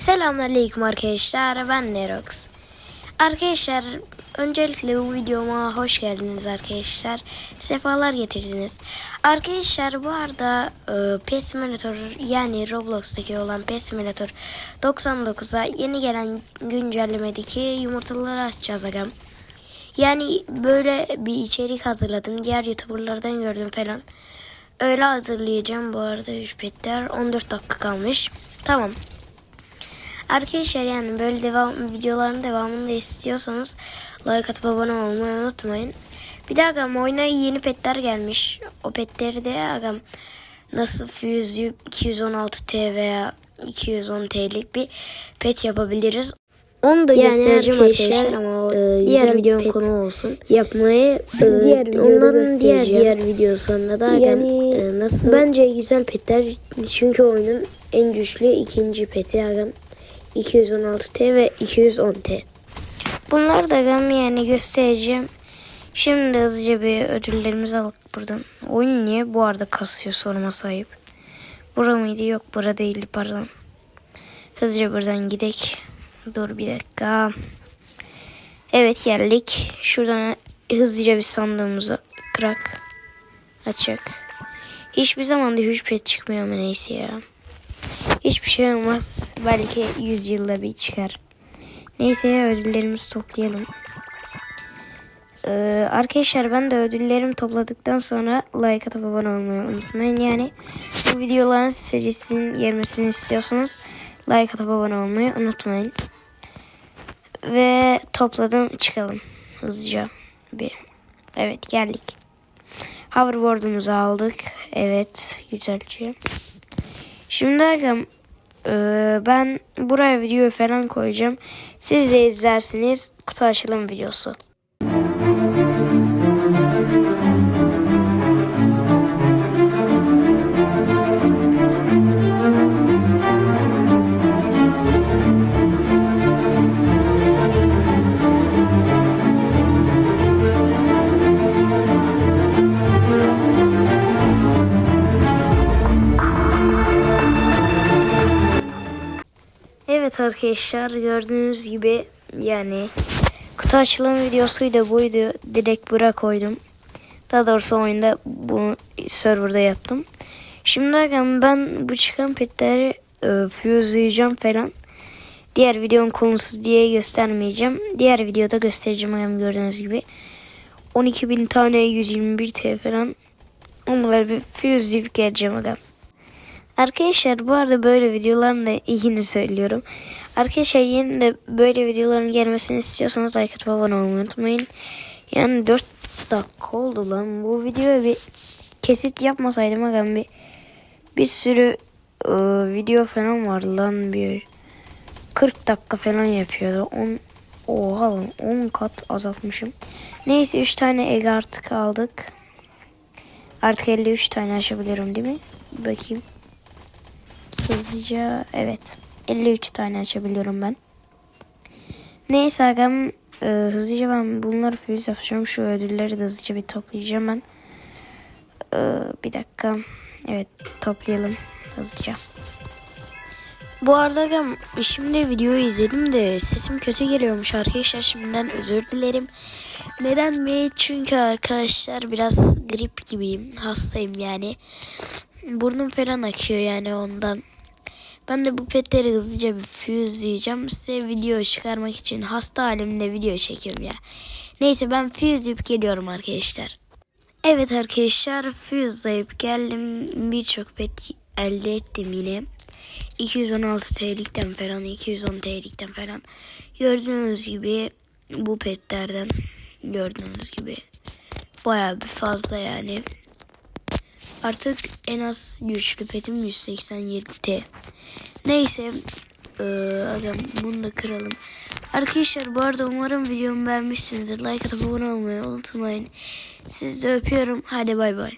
Selamünaleyküm arkadaşlar. Ben Nerox. Arkadaşlar öncelikle bu videoma hoş geldiniz arkadaşlar. Sefalar getirdiniz. Arkadaşlar bu arada e, Pet Simulator yani Roblox'taki olan Pet Simulator 99'a yeni gelen güncellemedeki yumurtaları açacağız agam. Yani böyle bir içerik hazırladım. Diğer YouTuber'lardan gördüm falan. Öyle hazırlayacağım bu arada 3 petler. 14 dakika kalmış. Tamam. Arkadaşlar yani böyle devam videoların devamını da istiyorsanız like atıp abone olmayı unutmayın. Bir de agam oyuna yeni petler gelmiş. O petleri de agam nasıl Fuse 216T veya 210 TL'lik bir pet yapabiliriz. Onu da Yani göstereceğim arkadaşlar, arkadaşlar ama o e, diğer videonun konu olsun. yapmayı e, Diğer onların diğer diğer videosunda da yani, e, nasıl bence güzel petler çünkü oyunun en güçlü ikinci peti agam 216T ve 210T. Bunları da gam yani göstereceğim. Şimdi hızlıca bir ödüllerimizi alıp buradan. Oyun niye bu arada kasıyor sorma sahip. Bura mıydı? Yok bura değildi pardon. Hızlıca buradan gidek. Dur bir dakika. Evet geldik. Şuradan hızlıca bir sandığımızı kırak. Açık. Hiçbir zaman da hiç pet çıkmıyor ama neyse ya. Hiçbir şey olmaz. Belki 100 yılda bir çıkar. Neyse ödüllerimizi toplayalım. Ee, arkadaşlar ben de ödüllerimi topladıktan sonra like atıp abone olmayı unutmayın. Yani bu videoların serisinin gelmesini istiyorsanız like atıp abone olmayı unutmayın. Ve topladım çıkalım hızlıca bir. Evet geldik. Hoverboard'umuzu aldık. Evet güzelce. Şimdi agam e, ben buraya video falan koyacağım. Siz de izlersiniz. Kutu açılım videosu. Evet arkadaşlar gördüğünüz gibi yani kutu açılım videosu da buydu. Direkt buraya koydum. Daha doğrusu oyunda bunu serverda yaptım. Şimdi ben bu çıkan petleri e, fuse'layacağım falan. Diğer videonun konusu diye göstermeyeceğim. Diğer videoda göstereceğim hem gördüğünüz gibi. 12.000 tane 121 T falan. Onları bir fuse'layıp geleceğim agam. Arkadaşlar bu arada böyle videoların da iyini söylüyorum. Arkadaşlar yeni de böyle videoların gelmesini istiyorsanız like atıp abone olmayı unutmayın. Yani 4 dakika oldu lan. Bu videoya bir kesit yapmasaydım agam bir bir sürü e, video falan vardı lan bir 40 dakika falan yapıyordu. 10 Oha lan 10 kat azaltmışım. Neyse 3 tane egg artık aldık. Artık 53 tane açabiliyorum değil mi? Bakayım. Hızlıca evet. 53 tane açabiliyorum ben. Neyse agam e, hızlıca ben bunları füze yapacağım. Şu ödülleri de hızlıca bir toplayacağım ben. E, bir dakika. Evet toplayalım hızlıca. Bu arada agam şimdi videoyu izledim de sesim kötü geliyormuş arkadaşlar. Şimdiden özür dilerim. Neden mi? Çünkü arkadaşlar biraz grip gibiyim. Hastayım yani. Burnum falan akıyor yani ondan. Ben de bu petleri hızlıca bir fuse'layacağım. Size video çıkarmak için hasta halimde video çekiyorum ya. Neyse ben fuse'layıp geliyorum arkadaşlar. Evet arkadaşlar fuse'layıp geldim. Birçok pet elde ettim yine. 216 TL'likten falan 210 TL'likten falan. Gördüğünüz gibi bu petlerden gördüğünüz gibi bayağı bir fazla yani. Artık en az güçlü petim 187T. Neyse. Adam bunu da kıralım. Arkadaşlar bu arada umarım videomu beğenmişsinizdir. Like atıp abone olmayı unutmayın. Sizi de öpüyorum. Hadi bay bay.